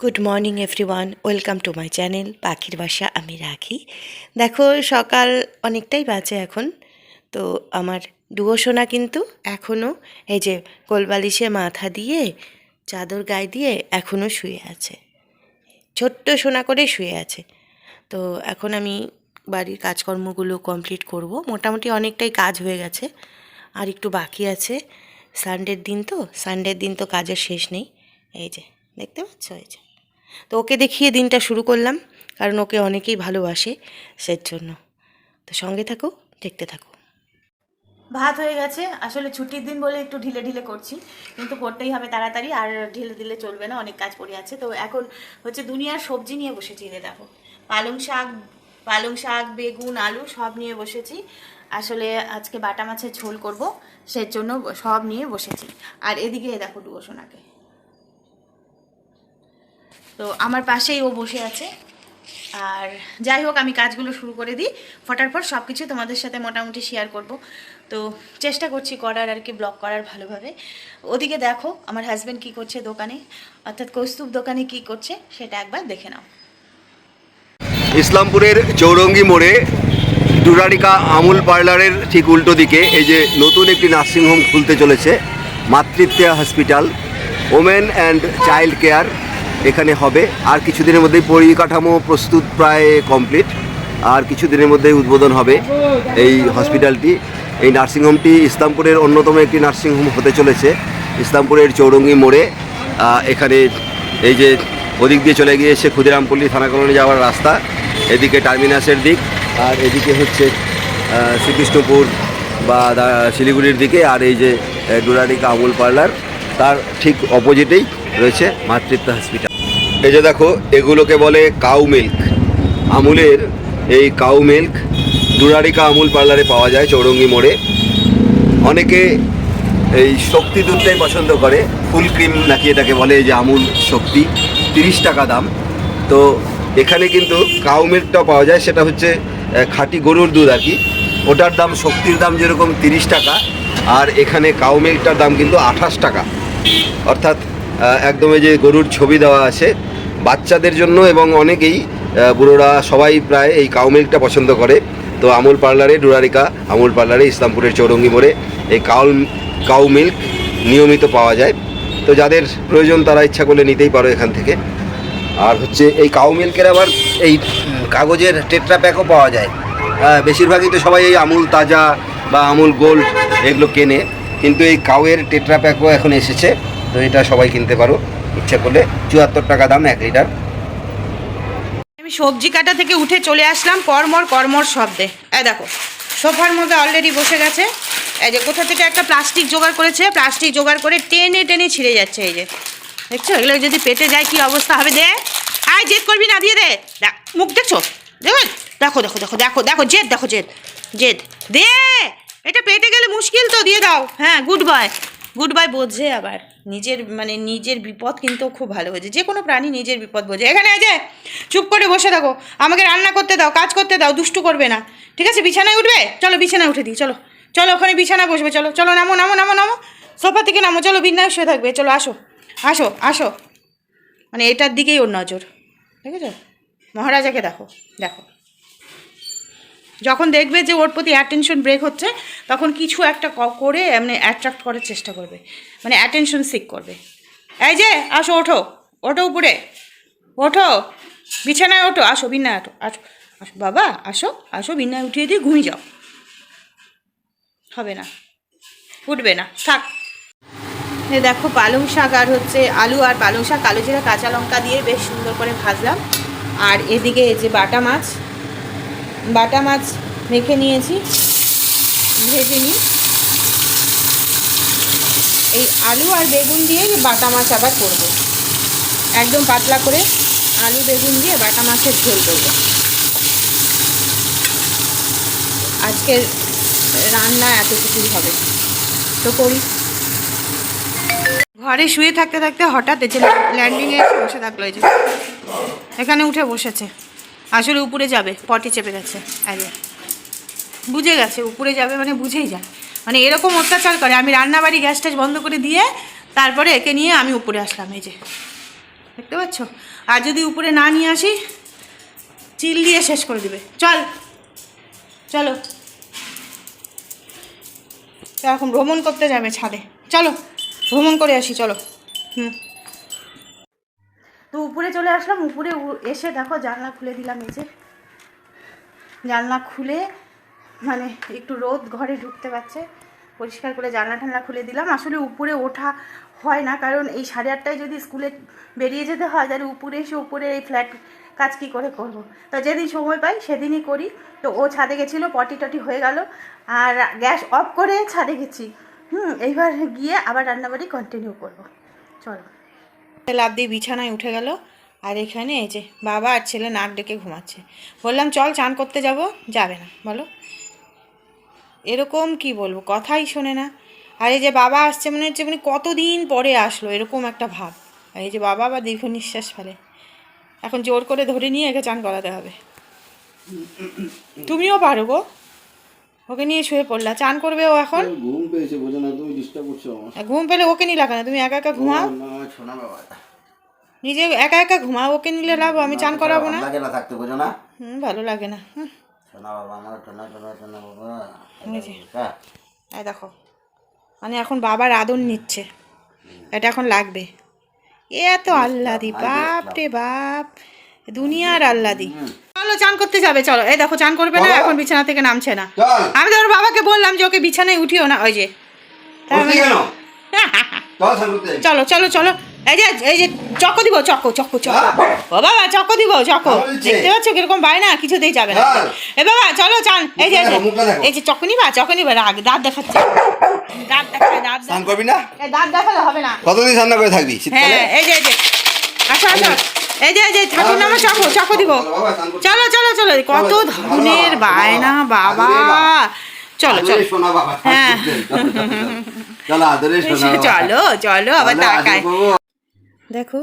Good morning everyone welcome to my channel পাখির বাসা আমি রাখি। দেখো, সকাল অনেকটাই বাজে এখন। তো আমার ডুয়োসোনা কিন্তু এখনও এই যে কোলবালিশে মাথা দিয়ে, চাদর গায়ে দিয়ে এখনও শুয়ে আছে। ছোট্ট সোনা করে শুয়ে আছে। তো এখন আমি বাড়ির কাজকর্মগুলো কমপ্লিট করব। মোটামুটি অনেকটাই কাজ হয়ে গেছে। আর একটু বাকি আছে। সানডের দিন তো? সানডের দিন তো কাজের শেষ নেই। এই যে, দেখতে পাচ্ছ? এই যে। তো ওকে দেখিয়ে দিনটা শুরু করলাম, কারণ ওকে অনেকেই ভালোবাসে সের জন্য। তো সঙ্গে থাকো, দেখতে থাকো। ভাত হয়ে গেছে। আসলে ছুটির দিন বলে একটু ঢিলে ঢিলে করছি, কিন্তু করতেই হবে তাড়াতাড়ি, আর ঢিলে ঢিলে চলবে না, অনেক কাজ পড়ে আছে। তো এখন হচ্ছে দুনিয়ার সবজি নিয়ে বসেছি রে দেখো। পালং শাক পালং শাক, বেগুন, আলু সব নিয়ে বসেছি। আসলে আজকে বাটা মাছের ঝোল করব, সের জন্য সব নিয়ে বসেছি। আর এদিকে দেখো ডুয়োশোনাকে তো আমার পাশেই ও বসে আছে। আর যাই হোক, আমি কাজগুলো শুরু করে দিই। ফটাফট সব কিছু তোমাদের সাথে মোটামুটি শেয়ার করব। তো চেষ্টা করছি করার আর কি ব্লগ করার ভালোভাবে। ওদিকে দেখো, আমার হাজব্যান্ড কি করছে দোকানে, অর্থাৎ কৌস্তুভ দোকানে কি করছে, সেটা একবার দেখে নাও। ইসলামপুরের চৌরঙ্গি মোড়ে ডুরারিকা আমুল পার্লারের ঠিক উল্টো দিকে এই যে নতুন একটি নার্সিংহোম খুলতে চলেছে Matritva hospital women and child care এখানে হবে। আর কিছুদিনের মধ্যেই পরিকাঠামো প্রস্তুত প্রায় কমপ্লিট আর কিছুদিনের মধ্যেই উদ্বোধন হবে এই হসপিটালটি এই নার্সিংহোমটি ইসলামপুরের অন্যতম একটি নার্সিংহোম হতে চলেছে। ইসলামপুরের চৌরঙ্গি মোড়ে এখানে এই যে ওদিক দিয়ে চলে গিয়েছে ক্ষুদিরামপল্লী থানা কলোনি যাওয়ার রাস্তা। এদিকে টার্মিনাসের দিক, আর এদিকে হচ্ছে শ্রীকৃষ্ণপুর বা শিলিগুড়ির দিকে, আর এই যে ডুরারিকা আমুল পার্লার। তার ঠিক অপোজিটেই রয়েছে মাতৃত্ব হসপিটাল এই যে দেখো এগুলোকে বলে কাউ মিল্ক আমুলের এই কাউ মিল্ক ডুরারিকা আমুল পার্লারে পাওয়া যায় চৌরঙ্গি মোড়ে। অনেকে এই শক্তি দুধটাই পছন্দ করে ফুল ক্রিম নাকি এটাকে বলে যে আমুল শক্তি তিরিশ টাকা দাম। তো এখানে কিন্তু কাউ মিল্কটাও পাওয়া যায় সেটা হচ্ছে খাঁটি গরুর দুধ আর কি। ওটার দাম শক্তির দাম যেরকম তিরিশ টাকা আর এখানে কাউ মিল্কটার দাম কিন্তু আঠাশ টাকা। অর্থাৎ আহ, একদম এই যে গরুর ছবি দেওয়া আছে বাচ্চাদের জন্য এবং অনেকেই বুড়োরা সবাই প্রায় এই কাউ মিল্কটা পছন্দ করে। তো আমুল পার্লারে, ডুরারিকা আমুল পার্লারে, ইসলামপুরের চৌরঙ্গি মোড়ে এই কাউ কাউ মিল্ক নিয়মিত পাওয়া যায়। তো যাদের প্রয়োজন তারা ইচ্ছা করলে নিতেই পারো এখান থেকে। আর হচ্ছে এই কাউ মিল্কের আবার এই কাগজের টেট্রা প্যাকও পাওয়া যায়। হ্যাঁ বেশিরভাগই তো সবাই এই আমুল তাজা বা আমুল গোল্ড এগুলো কেনে। কিন্তু এই কাউয়ের টেট্রা প্যাকও এখন এসেছে। তো এটা সবাই কিনতে পারো। ইচ্ছা করলে চুয়াত্তর টাকা দাম এক লিটার। আমি সবজি কাটা থেকে উঠে চলে আসলাম কর্মর কর্মর শব্দে। এই দেখো, সোফার মধ্যে অলরেডি বসে গেছে। এই যে কোথা থেকে একটা প্লাস্টিক জোগাড় করেছে, প্লাস্টিক জোগাড় করে টেনে টেনে ছিঁড়ে যাচ্ছে এই যে। দেখছ? এগুলো যদি পেটে যায় কি অবস্থা হবে? দে। আয়, জেদ করবি না, দিয়ে দে। মুখ দেখছ? দেখ? দেখো দেখো দেখো দেখো দেখো, জেদ দেখো, জেদ জেদ। দে! এটা পেটে গেলে মুশকিল তো, দিয়ে দাও। হ্যাঁ গুড বাই গুড বাই বোঝে আবার। নিজের মানে নিজের বিপদ কিন্তু খুব ভালো বোঝে। যে কোনো প্রাণী নিজের বিপদ বোঝে। এখানে যে, চুপ করে বসে থাকো। আমাকে রান্না করতে দাও, কাজ করতে দাও, দুষ্টু করবে না। ঠিক আছে? বিছানায় উঠবে? চলো, বিছানায় উঠে দিই, চলো। চলো, ওখানে বিছানা বসবে, চলো। চলো, নামো নামো নামো নামো। সোফা থেকে নামো, চলো, বিন্যাস শুয়ে থাকবে। চলো, আসো। আসো আসো। মানে এটার দিকেই ওর নজর। ঠিক আছে? মহারাজাকে দেখো দেখো। যখন দেখবে যে ওর প্রতি অ্যাটেনশন ব্রেক হচ্ছে, তখন কিছু একটা করে এমনি অ্যাট্রাক্ট করার চেষ্টা করবে। মানে অ্যাটেনশন সিক করবে। এই যে, আসো, ওঠো। ওঠো উপরে। ওঠো। বিছানায় ওঠো। আসো বিনায় ওঠো। আসো। আসো, বাবা, আসো। আসো বিনায় উঠিয়ে দিয়ে ঘুমিয়ে যাও। হবে না। উঠবে না। থাক। দেখো, পালং শাক আর হচ্ছে আলু আর পালং শাক, কালো জিরা, কাঁচা লঙ্কা দিয়ে বেশ সুন্দর করে ভাজলাম। আর এদিকে এই যে বাটা মাছ বাটা মাছ মেখে নিয়েছি, ভেজে নিই। এই আলু আর বেগুন দিয়ে বাটা মাছ আবার করব। একদম পাতলা করে আলু, বেগুন দিয়ে বাটা মাছের ঝোল করব। আজকের রান্না এত এতটুকুই হবে। তো করি। ঘরে শুয়ে থাকতে থাকতে হঠাৎ এসে ল্যান্ডিংয়ে এসে বসে থাকল এখানে উঠে বসেছে। আসলে উপরে যাবে, পটি চেপে গেছে আগে বুঝে গেছে, উপরে যাবে মানে বুঝেই যায়। মানে এরকম অত্যাচার করে, আমি রান্নাবাড়ি গ্যাস ট্যাস বন্ধ করে দিয়ে তারপরে একে নিয়ে আমি উপরে আসলাম, এই যে। দেখতে পাচ্ছ? আর যদি উপরে না নিয়ে আসি, চিল দিয়ে শেষ করে দিবে। চল, চলো। এখন ভ্রমণ করতে যাবে ছাদে। চলো, ভ্রমণ করে আসি, চলো। হুম। উপরে চলে আসলাম, উপরে এসে দেখো জানলা খুলে দিলাম এই যে। জানলা খুলে মানে একটু রোদ ঘরে ঢুকতে পারছে। পরিষ্কার করে জানলা টানলা খুলে দিলাম। আসলে উপরে ওঠা হয় না, কারণ এই সাড়ে আটটায় যদি স্কুলে বেরিয়ে যেতে হয়, তাহলে উপরে এসে উপরে এই ফ্ল্যাট কাজ কী করে করব? তো যেদিন সময় পাই, সেদিনই করি। তো ও ছাদে গেছিল, পটি টটি হয়ে গেল, আর গ্যাস অফ করে ছাদে গেছি। হুম, এইবার গিয়ে আবার রান্নাবাড়ি কন্টিনিউ করব। চলো। লাভ দিয়ে বিছানায় উঠে গেল। আর এখানে এই যে বাবা আর ছেলে নাক ডেকে ঘুমাচ্ছে। বললাম, চল, চান করতে যাব? যাবে না। বলো। এরকম কি বলব? কথাই শোনে না। আর এই যে বাবা আসছে, মনে হচ্ছে মানে কতদিন পরে আসলো? এরকম একটা ভাব। আর এই যে বাবা আবার দীর্ঘ নিঃশ্বাস ফেলে। এখন জোর করে ধরে নিয়ে একে চান করাতে হবে। তুমিও পারো গো। ওকে নিয়ে শুয়ে পড়লা। চান করবে ও এখন? ঘুম পেয়েছে বোঝো না তুমি ডিস্টার্ব করছ আমার ঘুম পেলে ওকে নিলা কেন তুমি একা একা ঘুমাও। শোনা বাবা। নিজে একা একা ঘুমাও ওকে নিলে লাভ আমি চান করাবো না। লাগে না থাকতে বোঝো না। হুম ভালো লাগে না হুম। শোনা বাবা আমার শোনা শোনা শোনা বাবা। এই হ্যাঁ। এই দেখো মানে এখন বাবার আদর নিচ্ছে। এটা এখন লাগবে। এ এত আল্লাদি বাপ রে বাপ দুনিয়ার আল্লাদি। চলো চান করতে যাবে চলো। এই দেখো চান করবে না এখন বিছানা থেকে নামছে না। আমি তো ওর বাবাকে বললাম যে ওকে বিছানায় উঠিও না ওই যে। মানে- চল। চলো চলো এই যে এই যে চক্ক দিব চক্ক চক্ক চক্ক হ্যাঁ। ও বাবা চক্ক দিব ইচ্ছে। দেখতে পাচ্ছ কীরকম বায় না কিছুতেই যাবে না। হ্যাঁ। এ বাবা চলো চান। এই যে এই যে, চক্ক নিবা চক্ক নিবা রাগ দাঁত দেখাচ্ছে। দাঁত দেখায় দাঁত করবি না? দাঁত দেখালে হবে না। কতদিন স্নান করে থাকবি হ্যাঁ এই যে এই যে। আসো আসো। এই যে এই যে ঠাকুর নামে চক্ক চক্ক দিব। চলো চলো চলো কত ধরনের বায়না বাবা। চলো চলো। শোনা হ্যাঁ। চলো। চলো চলো আবার তাকায় দেখো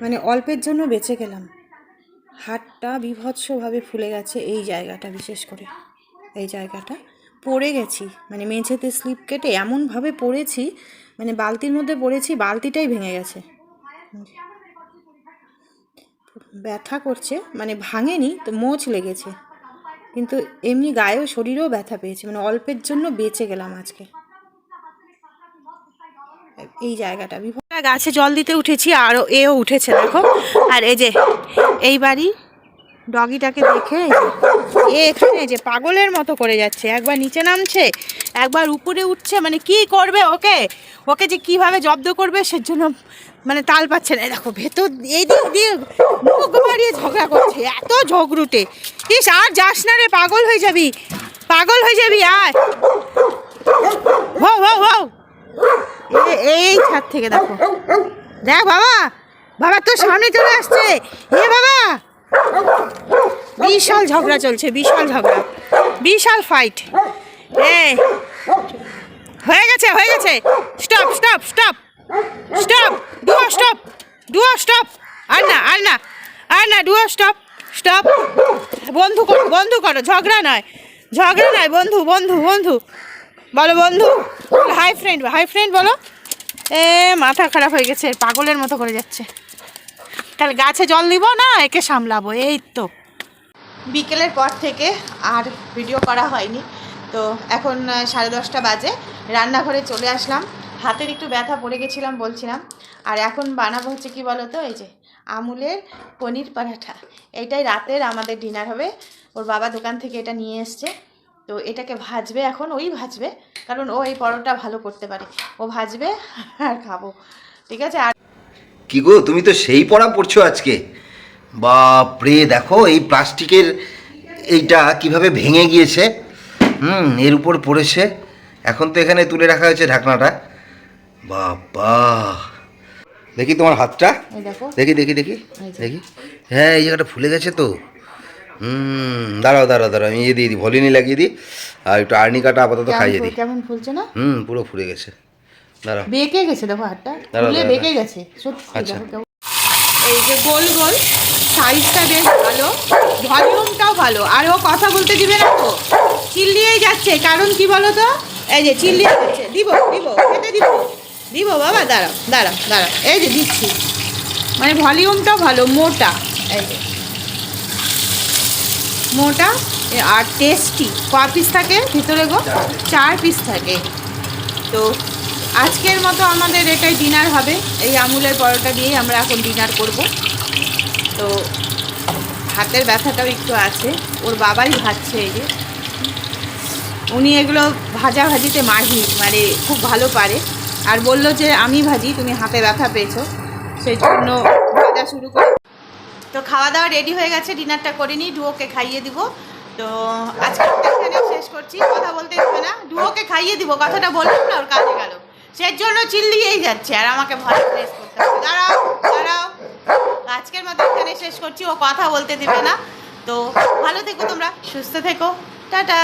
মানে অল্পের জন্য বেঁচে গেলাম। হাতটা বিভৎসভাবে ফুলে গেছে এই জায়গাটা বিশেষ করে। এই জায়গাটা। পড়ে গেছি মানে মেঝেতে স্লিপ কেটে এমনভাবে পড়েছি মানে বালতির মধ্যে পড়েছি বালতিটাই ভেঙে গেছে। ব্যথা করছে মানে ভাঙেনি, তো মোচ লেগেছে। কিন্তু এমনি গায়েও শরীরেও ব্যথা পেয়েছে মানে অল্পের জন্য বেঁচে গেলাম আজকে। এই জায়গাটা বিভিন্ন গাছে জল দিতে উঠেছি আরও এও উঠেছে, দেখো। আর এই যে, এই বাড়ি, ডগিটাকে দেখে এখানে যে পাগলের মতো করে যাচ্ছে, একবার নিচে নামছে, একবার উপরে উঠছে মানে কি করবে ওকে? ওকে যে কীভাবে জব্দ করবে সে জন্য মানে তাল পাচ্ছে না। দেখো, ভেতর এই দিক দিয়ে মুখ মারিয়ে ঝগড়া করছে, এত ঝগড়ুটে। ইস, আর যাস না রে, পাগল হয়ে যাবি, পাগল হয়ে যাবি আর হো হো এই ছাদ থেকে দেখো। দেখ বাবা বাবা তোর সামনে চলে আসছে। এ বাবা বিশাল ঝগড়া চলছে, বিশাল ঝগড়া, বিশাল ফাইট এই, হয়ে গেছে হয়ে গেছে। Stop stop stop stop duo stop duo stop আর না আর না আর না ডুয়ো স্টপ স্টপ বন্ধু করো বন্ধু করো, ঝগড়া নয় ঝগড়া নয়, বন্ধু বন্ধু বন্ধু। বলো, বন্ধু হাই ফ্রেন্ড হাই ফ্রেন্ড বলো। এ, মাথা খারাপ হয়ে গেছে, পাগলের মতো করে যাচ্ছে। তাহলে গাছে জল দিব না, একে সামলাবো, এই তো। বিকেলের পর থেকে আর ভিডিও করা হয়নি। তো এখন সাড়ে দশটা বাজে। রান্নাঘরে চলে আসলাম। হাতের একটু ব্যথা পড়ে গেছিলাম, বলছিলাম। আর এখন বানাবো হচ্ছে কী বলো তো এই যে আমুলের পনির পরাঠা। এইটাই রাতের আমাদের ডিনার হবে। ওর বাবা দোকান থেকে এটা নিয়ে এসছে। তো এটাকে ভাজবে এখন, ওই ভাজবে। কারণ ও এই পরোটা ভালো করতে পারে। ও ভাজবে আর খাব। ঠিক আছে? আর কি গো তুমি তো সেই পড়া পড়ছো আজকে। বাপরে দেখো এই প্লাস্টিকের এইটা কীভাবে ভেঙে গিয়েছে। হুম এর উপর পড়েছে। এখন তো এখানে তুলে রাখা হয়েছে ঢাকনাটা। বাবা দেখি তোমার হাতটা। দেখি। দেখি দেখি দেখি। হ্যাঁ এই জায়গাটা ফুলে গেছে তো। হুম দাঁড়াও দাঁড়াও দাঁড়াও আমি ইয়ে দিয়ে দিই ভলিনি লাগিয়ে দিই। আর একটু আর্নিকাটা আপাতত খাইয়ে দিই। কেমন ফুলছে না? হুম পুরো ফুলে গেছে। বেঁকে গেছে দেখো হাতটা। ফুলে বেঁকে গেছে। সত্যি আচ্ছা। এই যে গোল গোল। সাইজটা বেশ ভালো। ভলিউমটাও ভালো। আর ও কথা বলতে দিবে না তো। চিল্লিয়েই যাচ্ছে। কারণ কি বলো তো এই যে চিল্লিয়ে যাচ্ছে। দিব দিব। খেতে দিব। দিব বাবা দাঁড়াও দাঁড়াও দাঁড়াও। এই যে দিচ্ছি। মানে ভলিউমটা ভালো মোটা। এই যে। মোটা আর টেস্টি ক পিস থাকে ভিতরে গো? চার। পিস থাকে। তো আজকের মতো আমাদের এটাই ডিনার হবে। এই আমুলের পরোটা দিয়েই আমরা এখন ডিনার করব। তো হাতের ব্যথাটাও একটু আছে। ওর বাবাই ভাজছে এই যে। উনি এগুলো ভাজা ভাজিতে মাহির মানে খুব ভালো পারে। আর বলল যে, আমি ভাজি, তুমি হাতে ব্যথা পেয়েছ। সেই জন্য ভাজা শুরু করে তো খাওয়া দাওয়া রেডি হয়ে গেছে, ডিনারটা করে নিই, ডুয়োকে খাইয়ে দিব। তো আজকে শেষ করছি। কথা বলতে হবে না। ডুয়োকে খাইয়ে দিব। কথাটা বললাম না, ওর কাজে গেল। সেই জন্য চিল্লিয়েই যাচ্ছে আর আমাকে ভয় প্রেস করতে দাঁড়াও দাঁড়াও। আজকের মতো এখানে শেষ করছি, ও কথা বলতে দেবে না। তো ভালো থেকো তোমরা, সুস্থ থেকো। টাটা।